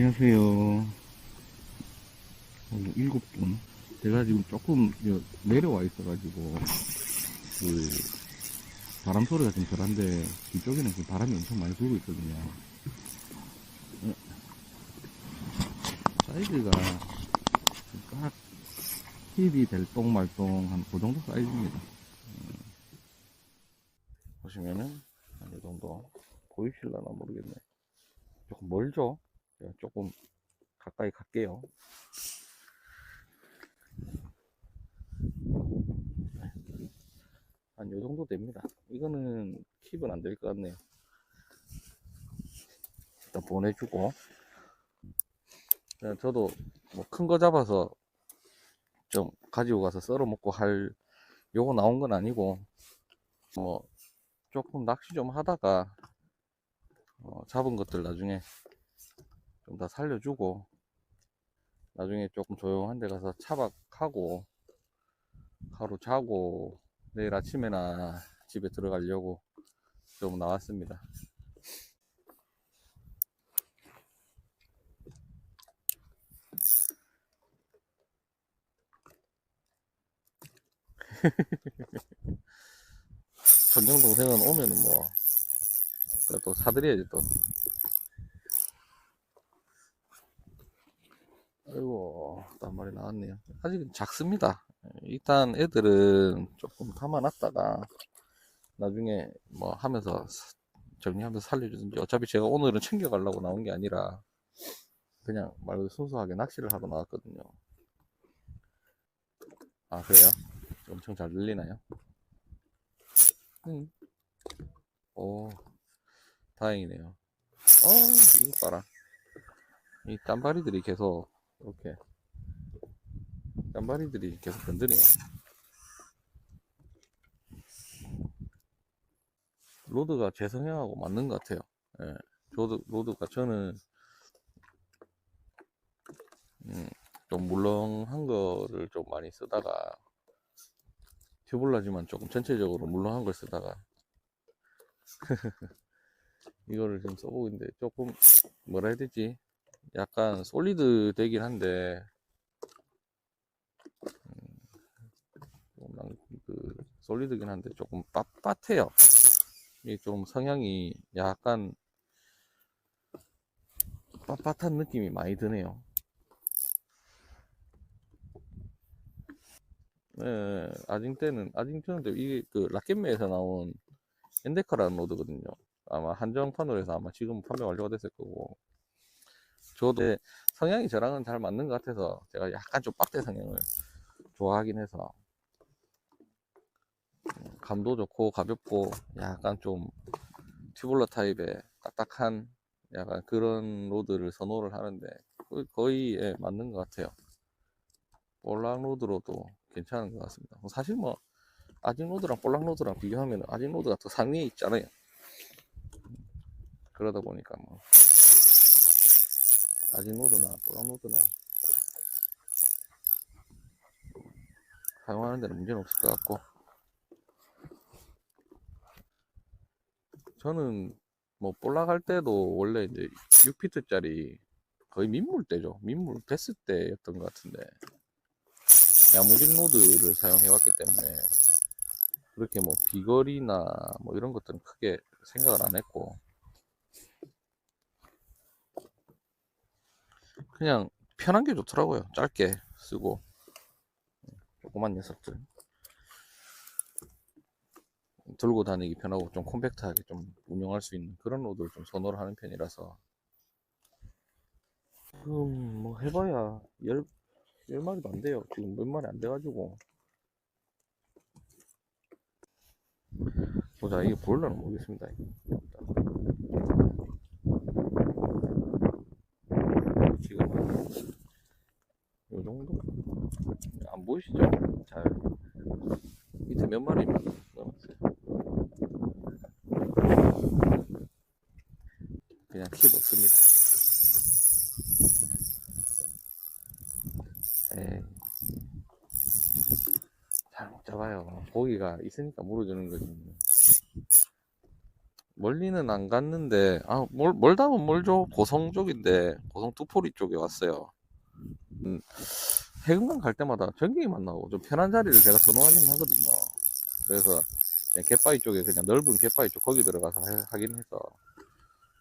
안녕하세요. 오늘 일곱 분. 제가 지금 조금 여- 내려와 있어가지고, 그, 바람 소리가 좀 덜한데, 뒤쪽에는 지금 바람이 엄청 많이 불고 있거든요. 어. 사이즈가 딱 힙이 될 똥 말똥 한 그 정도 사이즈입니다. 음. 보시면은, 한이 정도. 보이실라나 모르겠네. 조금 멀죠? 제가 조금 가까이 갈게요. 한 요 정도 됩니다. 이거는 킵은 안 될 것 같네요. 일단 보내주고. 저도 뭐 큰 거 잡아서 좀 가지고 가서 썰어 먹고 할 요거 나온 건 아니고 뭐 조금 낚시 좀 하다가 어, 잡은 것들 나중에 좀 다 살려주고 나중에 조금 조용한 데 가서 차박하고 하루 자고 내일 아침에나 집에 들어가려고 좀 나왔습니다. 전정 동생은 오면은 뭐, 그래 또 사드려야지 또. 아이고, 또 한 마리 나왔네요. 아직은 작습니다. 일단 애들은 조금 담아놨다가 나중에 뭐 하면서 사- 정리하면서 살려주든지 어차피 제가 오늘은 챙겨가려고 나온 게 아니라 그냥 말 그대로 순수하게 낚시를 하러 나왔거든요. 아, 그래요? 엄청 잘 들리나요? 응. 오, 다행이네요. 어, 이거 봐라. 이 땀바리들이 계속 이렇게 땀바리들이 계속 건드네요. 로드가 제 성향하고 맞는 것 같아요. 예. 로드, 로드가 저는 음, 좀 물렁한 거를 좀 많이 쓰다가 튜블라지만 조금 전체적으로 물렁한 걸 쓰다가 이거를 좀 써보고 있는데 조금 뭐라 해야 되지? 약간 솔리드 되긴 한데 음, 좀 난- 그 솔리드긴 한데 조금 빳빳해요. 이게 좀 성향이 약간 빳빳한 느낌이 많이 드네요. 네, 아징 때는 아징 때는 이게 그 라켓매에서 나온 엔데카라는 로드거든요. 아마 한정판으로 해서 아마 지금 판매 완료가 됐을 거고. 저도 성향이 저랑은 잘 맞는 것 같아서 제가 약간 좀 빡대 성향을 좋아하긴 해서 음, 감도 좋고 가볍고 약간 좀 튜블러 타입의 딱딱한 약간 그런 로드를 선호를 하는데 거의- 예, 맞는 것 같아요. 볼락 로드로도 괜찮은 것 같습니다. 사실 뭐 아진 로드랑 볼락 로드랑 비교하면 아진 로드가 더 상위에 있잖아요. 그러다 보니까 뭐 볼락 로드나 사용하는 데는 문제는 없을 것 같고. 저는 뭐 볼락 할 때도 원래 이제 6피트짜리 거의 민물대죠. 민물 베스 때였던 것 같은데. 야무진 로드를 사용해 왔기 때문에 그렇게 뭐 비거리나 뭐 이런 것들은 크게 생각을 안 했고 그냥 편한 게 좋더라고요. 짧게 쓰고 조그만 녀석들 들고 다니기 편하고 좀 콤팩트하게 좀 운영할 수 있는 그런 로드를 좀 선호를 하는 편이라서 지금 뭐 해봐야 열, 열 마리도 안 돼요. 지금 몇 마리 안 돼가지고 보자 이게 보일러는 모르겠습니다. 지금 요 정도 안 보이시죠? 잘 밑에 몇 마리 남았어요. 그냥 킵 없습니다. 에이. 잘못 잡아요. 고기가 있으니까 물어주는 거지. 멀리는 안 갔는데 아 멀, 멀다면 멀죠 고성 쪽인데 고성 두포리 쪽에 왔어요 음, 해금강 갈 때마다 전갱이만 나오고 좀 편한 자리를 제가 선호하긴 하거든요. 그래서 갯바위 쪽에 그냥 넓은 갯바위 쪽 거기 들어가서 해- 하긴 해서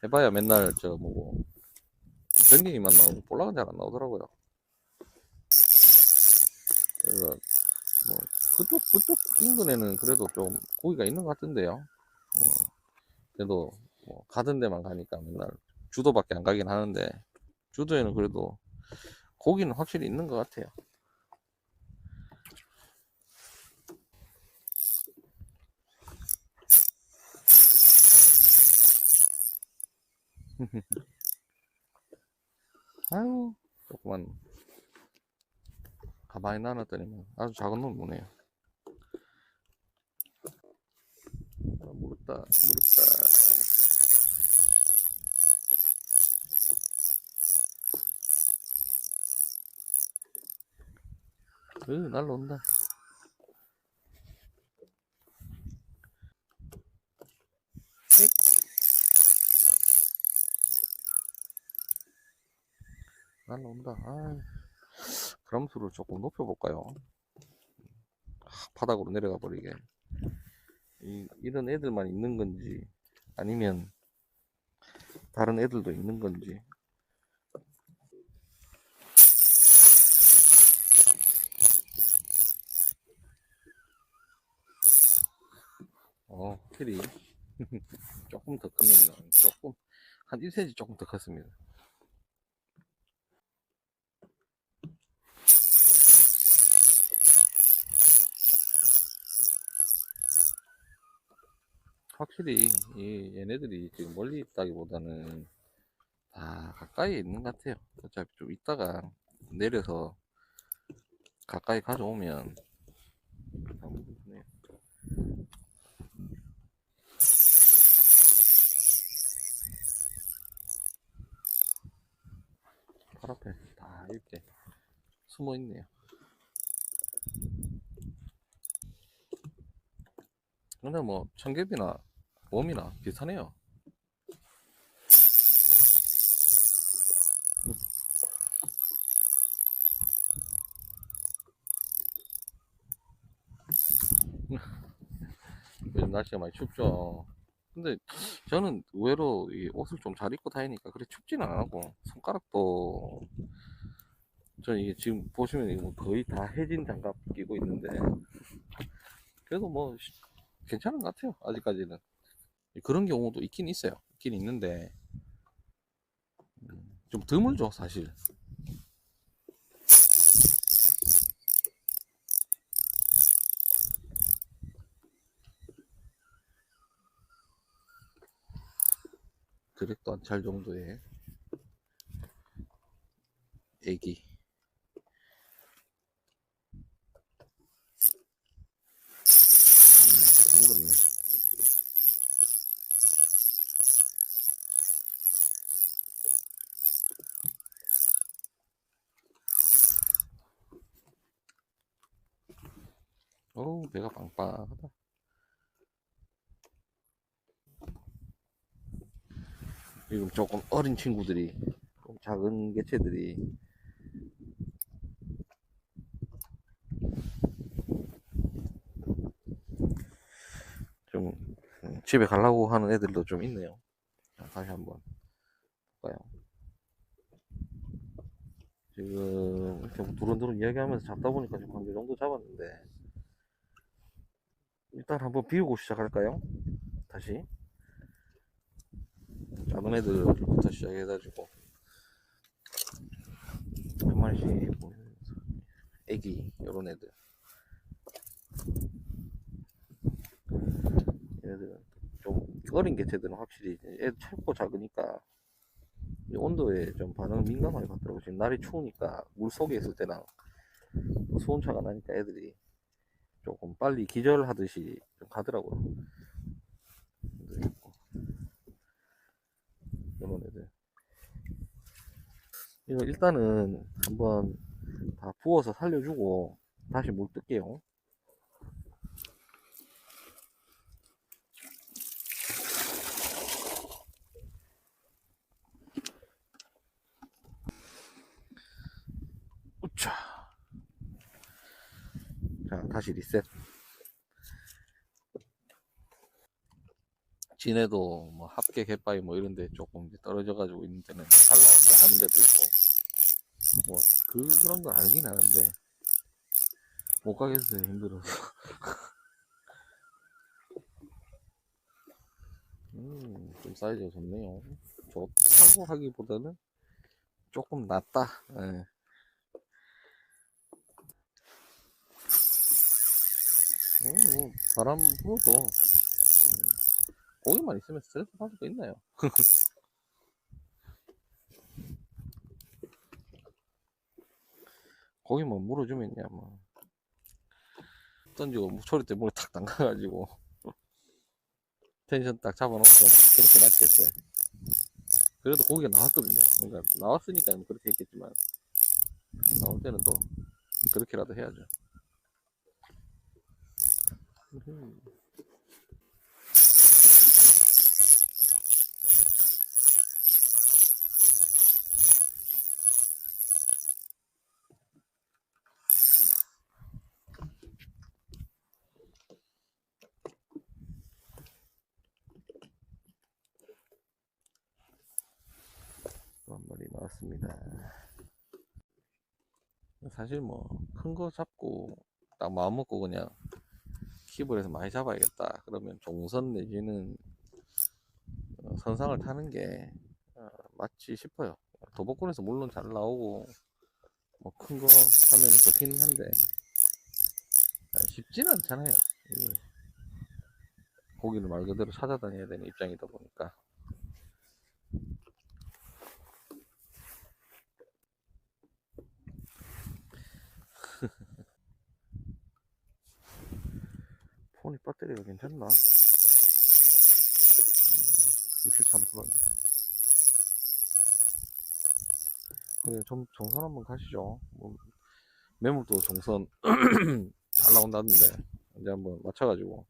해봐야 맨날 저 뭐고 전갱이만 나오고 볼락은 잘 안 나오더라고요. 그래서 뭐 그쪽 그쪽 인근에는 그래도 좀 고기가 있는 것 같은데요. 어, 그래도 뭐 가던 데만 가니까 맨날 주도밖에 안 가긴 하는데 주도에는 그래도 고기는 확실히 있는 것 같아요. 아유 조그만 가만히 놔놨더니 아주 작은 놈 오네요. 아, 물었다 물었다. 으, 날라온다. 날라온다. 아, 그람수를 조금 높여볼까요? 아, 바닥으로 내려가 버리게. 이, 이런 애들만 있는 건지, 아니면 다른 애들도 있는 건지. 어, 확실히 조금 더 나오네. 조금 한 1cm 조금 더 컸습니다. 확실히 이 얘네들이 지금 멀리 있다기보다는 다 가까이 있는 것 같아요. 어차피 좀 이따가 내려서 가까이 가져오면 아, 무섭네요. 팔 앞에 다 이렇게 숨어 있네요. 근데 뭐 청개비나 웜이나 비슷하네요. 요즘 날씨가 많이 춥죠. 근데 저는 의외로 이 옷을 좀 잘 입고 다니니까 그래 춥지는 안 하고 손가락도 저 이게 지금 보시면 이거 뭐 거의 다 해진 장갑 끼고 있는데 그래도 뭐 시- 괜찮은 것 같아요 아직까지는. 그런 경우도 있긴 있어요. 있긴 있는데 음, 좀 드물죠 사실 드랙도 안 찰 정도의 애기. 음, 어우 배가 빵빵하다 지금 조금 어린 친구들이 좀 작은 개체들이 좀 음, 집에 가려고 하는 애들도 좀 있네요. 자, 다시 한번 볼까요? 지금 이렇게 뭐 두런두런 이야기하면서 잡다 보니까 지금 한개 정도 잡았는데 일단 한번 비우고 시작할까요? 다시 작은 애들부터 시작해가지고 한 마리씩 보면서 애기 요런 애들 얘네들은 좀 어린 개체들은 확실히 애 짧고 작으니까 이 온도에 좀 반응 민감하게 받더라고 지금 날이 추우니까 물 속에 있을 때랑 또 수온차가 나니까 애들이 조금 빨리 기절하듯이 좀 가더라고요. 이런 애들. 이거 일단은 한번 다 부어서 살려주고 다시 물 뜰게요. 자 다시 리셋. 진해도 뭐 합계 갯바위 뭐 이런 데 조금 이제 떨어져 가지고 있는 데는 잘 나온다 하는 데도 있고. 뭐 그, 그런 걸 알긴 아는데. 못 가겠어요 힘들어서. 음좀 사이즈가 좋네요. 좋다고 하기보다는 조금 낫다. 예. 음, 뭐 바람 불어도 음, 고기만 있으면 스트레스 받을 거 있나요? 고기만 물어주면야 뭐. 던지고 소리 때 물에 탁 담가가지고. 텐션 딱 잡아놓고 그렇게 낚시했어요. 그래도 고기가 나왔거든요. 그러니까 나왔으니까 뭐 그렇게 했겠지만. 나올 때는 또 그렇게라도 해야죠 나왔습니다. 사실 뭐 큰 거 잡고 딱 마음 먹고 그냥 해서 많이 잡아야겠다. 그러면 종선 내지는 어, 선상을 타는 게 어, 맞지 싶어요. 도복권에서 물론 잘 나오고 뭐 큰 거 하면 좋긴 한데 아, 쉽지는 않잖아요. 고기를 말 그대로 찾아다녀야 되는 입장이다 보니까 폰이 배터리가 괜찮나? 63%인데. 네, 좀 정선 한번 가시죠. 뭐, 매물도 정선 잘 나온다는데 이제 한번 맞춰가지고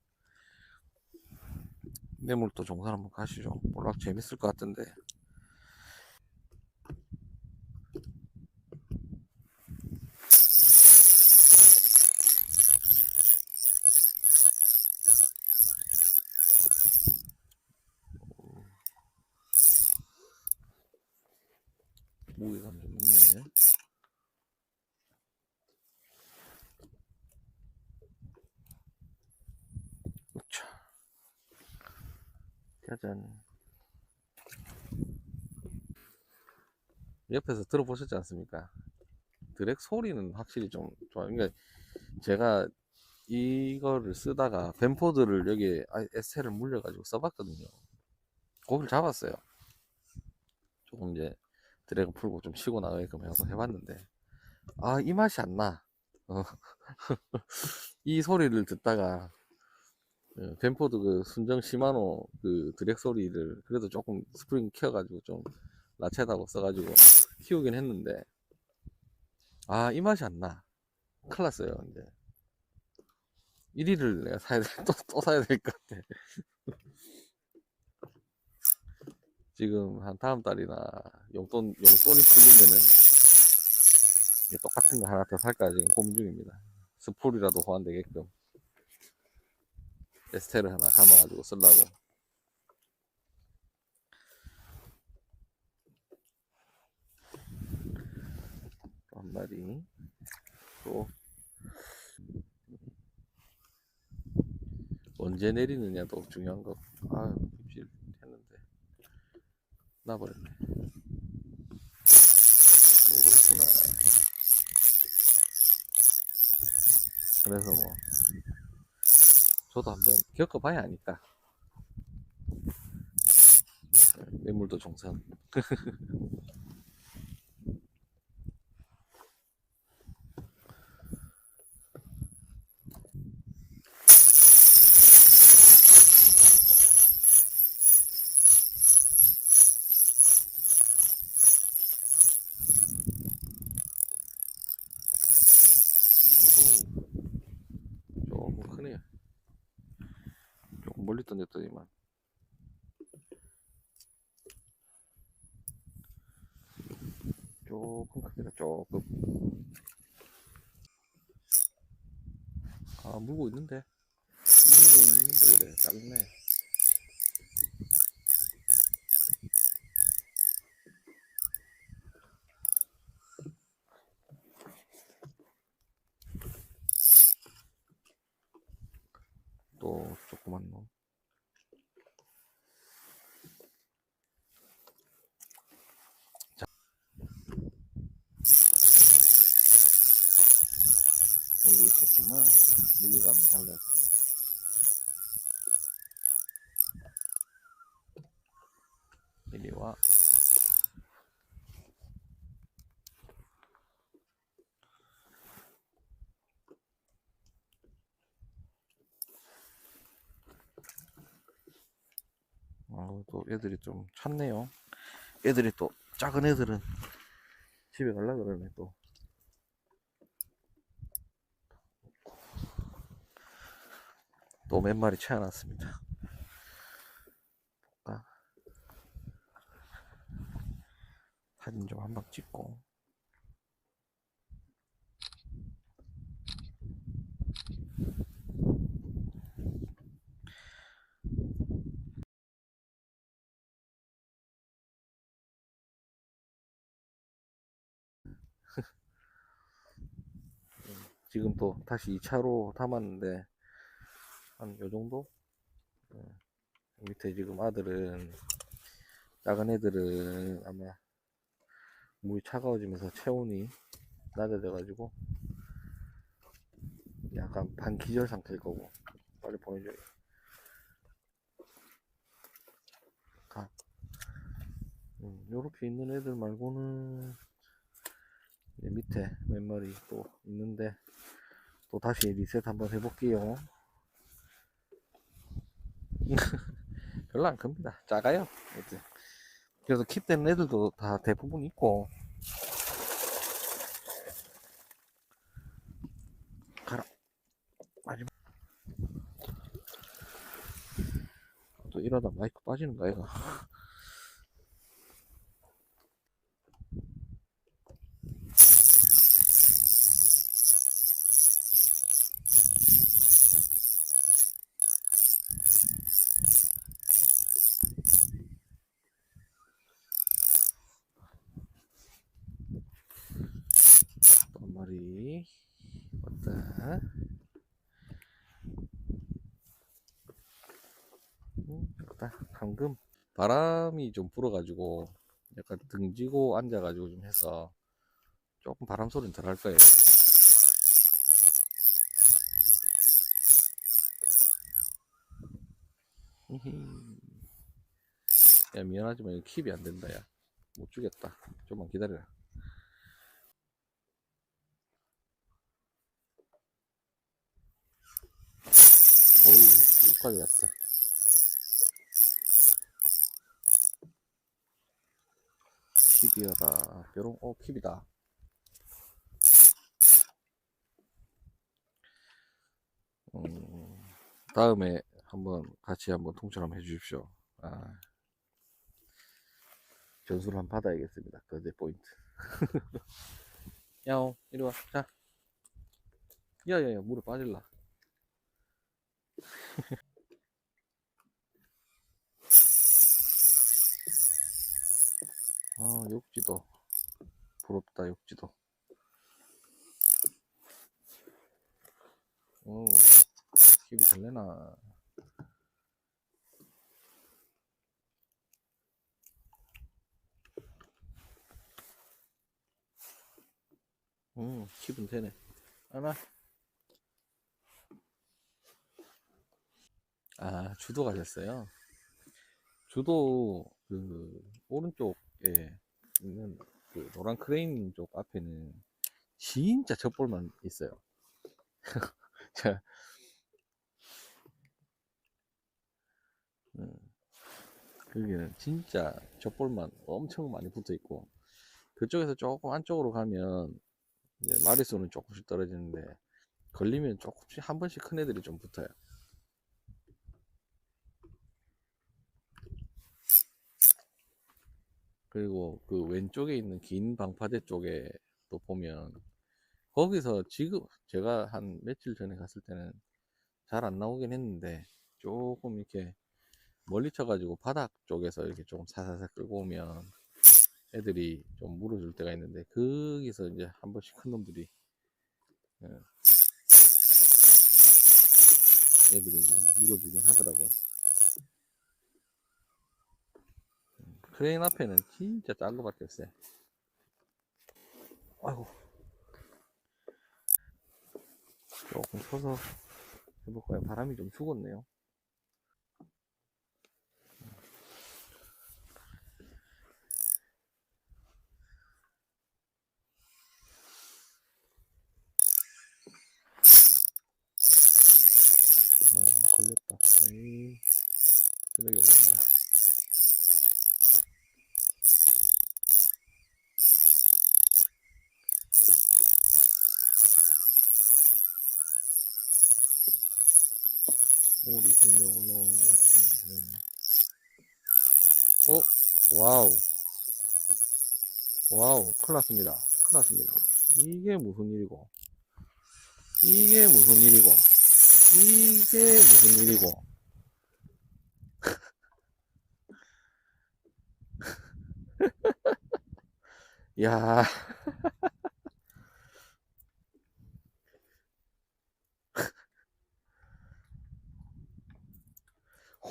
매물도 정선 한번 가시죠. 몰락 재밌을 것 같은데. 무게감 좀 있네. 자, 짜잔. 옆에서 들어보셨지 않습니까? 드랙 소리는 확실히 좀 좋아요. 그러니까 제가 이거를 쓰다가 벤포드를 여기 에스테를 물려가지고 써봤거든요. 고기를 잡았어요. 조금 이제 드래그 풀고 좀 쉬고 나가게끔 하고 해봤는데 아 이 맛이 안 나. 어. 이 소리를 듣다가 어, 벤포드 그 순정 시마노 그 드랙 소리를 그래도 조금 스프링 키워가지고 좀 라쳇하고 써가지고 키우긴 했는데 아 이 맛이 안 나. 큰일 났어요 이제 1위를 내가 사야 돼, 또, 또 사야 될 것 같아. 지금 한 다음 달이나 용돈, 용돈이 이게 똑같은 거 하나 더 살까 지금 고민 중입니다. 스풀이라도 호환되게끔. 에스테를 하나 감아가지고 쓰려고. 또 한 마리. 또. 언제 내리느냐도 중요한 거. 아, 입질 했는데. 나버렸네. 있구나. 그래서 뭐, 저도 한번 겪어봐야 하니까. 매물도 종선. 어후, 조금 크네요. 조금 멀리 던졌더니만. 조금 큽니다, 조금. 아, 물고 있는데. 물고 있는데, 그래. 작네. 또, 조그만 놈. 자. 여기 있었구만. 무게감이 달라서. 이리 와. 아, 또 애들이 좀 찼네요. 애들이 또 작은 애들은 집에 갈라 그러네 또. 또 몇 마리 채워놨습니다. 볼까? 사진 좀 한 방 찍고. 지금 또 다시 2차로 담았는데 한 요 정도? 예. 밑에 지금 아들은 작은 애들은 아마 물이 차가워지면서 체온이 낮아져 가지고 약간 반기절 상태일 거고 빨리 보내줘요 가 음, 요렇게 있는 애들 말고는 밑에 몇 마리 또 있는데 또 다시 리셋 한번 해볼게요 별로 안 큽니다. 작아요. 애들 그래서 킵되는 애들도 다 대부분 있고. 가라. 마지막. 또 이러다 마이크 빠지는 거야 이거 또 한 마리 왔다 음, 좋다 방금 바람이 좀 불어가지고 약간 등지고 앉아가지고 좀 해서 조금 바람 소리는 덜 할 거예요. 야 미안하지만 이거 킵이 안 된다 야. 못 주겠다. 좀만 기다려라. 어우 여기까지 왔다 킵이어라. 뾰롱 어 킵이다. 음, 다음에 한번 같이 한번 통찰 한번 해주십시오. 아, 전수를 한번 받아야겠습니다. 그대 포인트. 야옹 이리 와 자. 야야야 물에 빠질라 아 욕지도. 부럽다 욕지도. 오 힙이 될래나? 음 힙은 되네. 하나. 아 주도 가셨어요. 주도 그 오른쪽 에 있는 그 노란 크레인 쪽 앞에는 진짜 젖볼만 있어요. 자, 음, 거기는 진짜 젖볼만 엄청 많이 붙어 있고 그쪽에서 조금 안쪽으로 가면 이제 마리수는 조금씩 떨어지는데 걸리면 조금씩 한 번씩 큰 애들이 좀 붙어요. 그리고 그 왼쪽에 있는 긴 방파제 쪽에 또 보면 거기서 지금 제가 한 며칠 전에 갔을 때는 잘 안 나오긴 했는데 조금 이렇게 멀리 쳐가지고 바닥 쪽에서 이렇게 조금 사사사 끌고 오면 애들이 좀 물어줄 때가 있는데 거기서 이제 한 번씩 큰 놈들이 예, 애들이 좀 물어주긴 하더라고요. 음, 크레인 앞에는 진짜 작은 거밖에 없어요. 아이고. 조금 서서 해볼까요? 바람이 좀 죽었네요. 네, 걸렸다. 에이, 쓰레기 올 물이 그냥 올라오는 것 같은데. 어? 와우. 와우. 큰일 났습니다. 큰일 났습니다. 이게 무슨 일이고. 이게 무슨 일이고. 이게 무슨 일이고. 야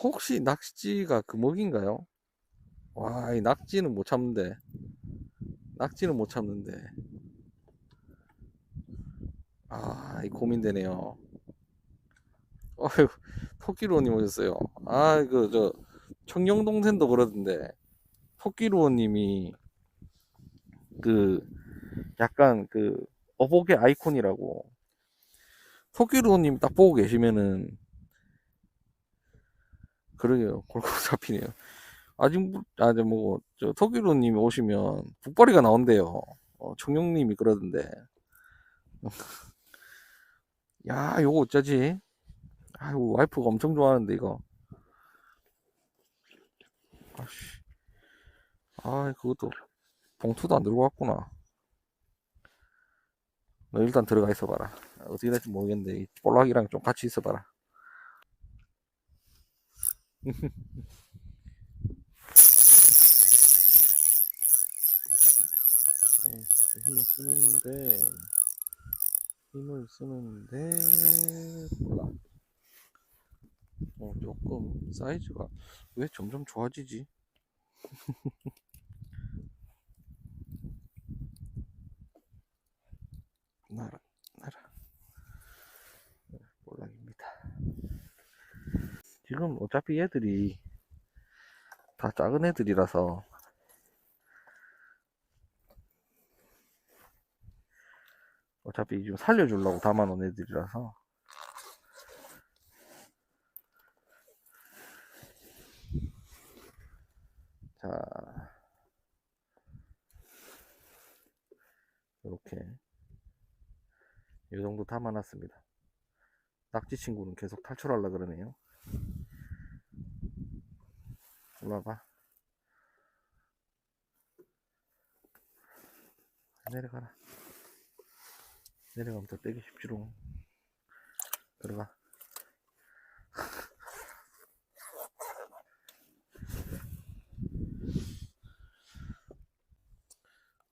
혹시 낚시가 금어기인가요? 와, 이 낙지는 못 참는데. 낙지는 못 참는데. 아, 이 고민되네요. 어휴, 토끼로원님 오셨어요. 아, 그, 저, 청룡동생도 그러던데, 토끼로원님이, 그, 약간 그, 어복의 아이콘이라고. 토끼로원님 딱 보고 계시면은, 그러게요. 골고루 잡히네요. 아직, 뭐- 아, 저, 뭐, 저, 토끼로님이 오시면, 북벌이가 나온대요. 어, 청룡님이 그러던데. 야, 요거 어쩌지? 아이고, 와이프가 엄청 좋아하는데, 이거. 아씨. 아, 그것도, 봉투도 안 들고 왔구나. 너 일단 들어가 있어봐라. 어떻게 될지 모르겠는데, 이 볼락이랑 좀 같이 있어봐라. 네, 힘을 쓰는데, 힘을 쓰는데, 몰라. 어, 조금, 사이즈가, 왜 점점 좋아지지? 나라. 볼락입니다. 지금 어차피 얘들이 다 작은 애들이라서 어차피 지금 살려주려고 담아놓은 애들이라서 자 이렇게 이 정도 담아놨습니다. 낙지 친구는 계속 탈출하려 그러네요. 올라봐. 내려가라. 내려가면 더 떼기 쉽지롱. 들어가.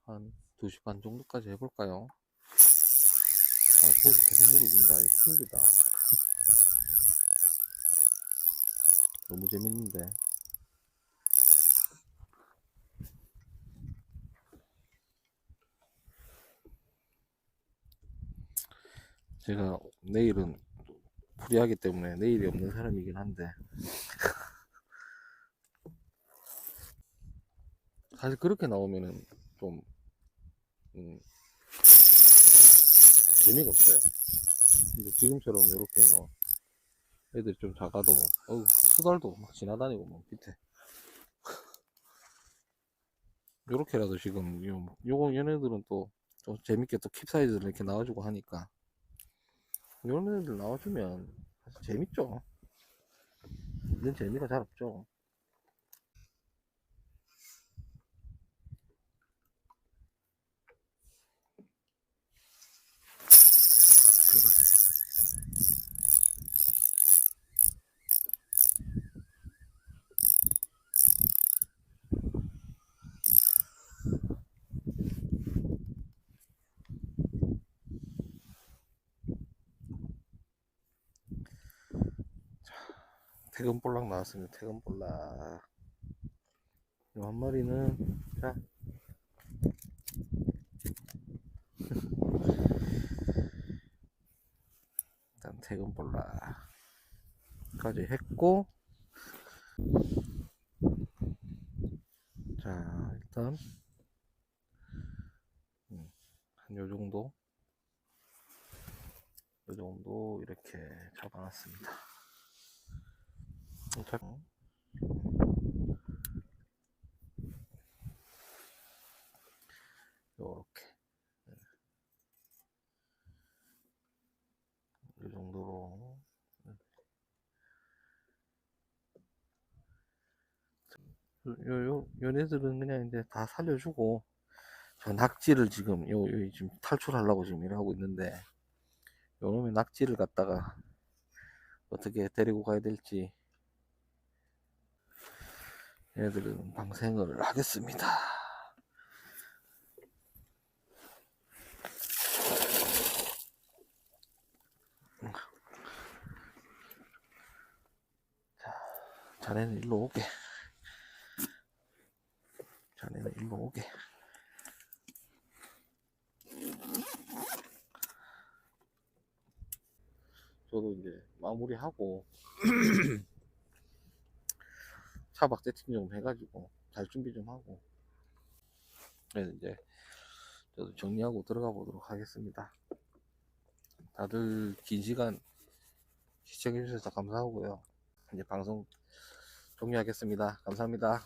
한 2시 반 정도까지 해볼까요? 아, 거기서 계속 물어준다. 이 큰일이다. 너무 재밌는데. 제가 내일은 프리하기 때문에 내일이 없는 사람이긴 한데. 사실 그렇게 나오면은 좀 음, 재미가 없어요. 근데 지금처럼 이렇게 뭐 애들이 좀 작아도 어우 수달도 막 지나다니고 뭐 밑에. 요렇게라도 지금 요, 요거 얘네들은 또 좀 재밌게 또 킵 사이즈를 이렇게 나와주고 하니까 이런 애들 나와주면 사실 재밌죠. 이런 재미가 잘 없죠. 태금볼락 나왔습니다. 요한 마리는 자. 일단 태금볼락까지 했고 자 일단 음, 한요 정도 요 정도 이렇게 잡아놨습니다. 자, 요렇게. 이 정도로. 요, 요, 요네들은 그냥 이제 다 살려주고 저 낙지를 지금 요, 요 지금 탈출하려고 지금 일하고 있는데 요놈의 낙지를 갖다가 어떻게 데리고 가야 될지 얘들은 방생을 하겠습니다. 자네는 일로 오게. 자네는 일로 오게. 저도 이제 마무리하고 차박 세팅 좀 해가지고 잘 준비 좀 하고 그래서 이제 저도 정리하고 들어가 보도록 하겠습니다. 다들 긴 시간 시청해 주셔서 감사하고요. 이제 방송 종료하겠습니다. 감사합니다.